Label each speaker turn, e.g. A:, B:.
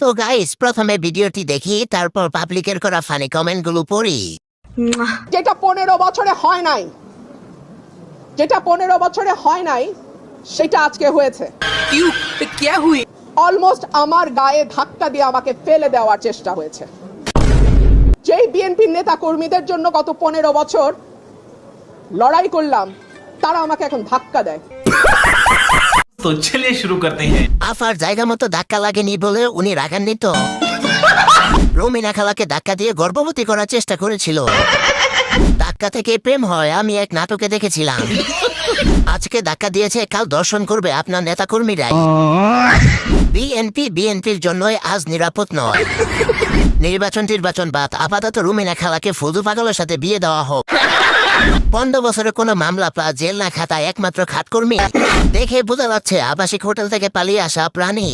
A: তো গাইস প্রথমে ভিডিওটি দেখি তারপর পাবলিকের করা ফানি কমেন্টগুলো পড়ি।
B: যেটা পনেরো বছরে হয় নাই যেটা পনেরো বছরে হয় নাই সেটা আজকে হয়েছে। অলমোস্ট আমার গায়ে ধাক্কা দিয়ে আমাকে ফেলে দেওয়ার চেষ্টা হয়েছে। যেই বিএনপির নেতা কর্মীদের জন্য গত পনেরো বছর লড়াই করলাম তারা আমাকে এখন ধাক্কা দেয়।
C: তো চলে শুরু করতে हैं
A: আফার জায়গা মতো ধাক্কা লাগেনি বলে উনি রাগান নিত রোমিনা খালাকে ধাক্কা দিয়ে গর্ভবতী করার চেষ্টা করেছিল। ধাক্কা থেকে প্রেম হয়, আমি এক নাটকে দেখেছিলাম। আজকে ধাক্কা দিয়েছে, কাল দর্শন করবে আপনার নেতাকর্মীরাই। বিএনপি বিএনপির জন্যই আজ নিরাপদ নয়। নির্বাচন নির্বাচন বাদ, আপাতত রুমিনা খালাকে ফুলদু পাগলের সাথে বিয়ে দেওয়া হোক। পনেরো বছরের কোনো মামলা প্লা জেল না খাতায় একমাত্র খাটকর্মী। দেখে বোঝা যাচ্ছে আবাসিক হোটেল থেকে পালিয়ে আসা প্রাণী।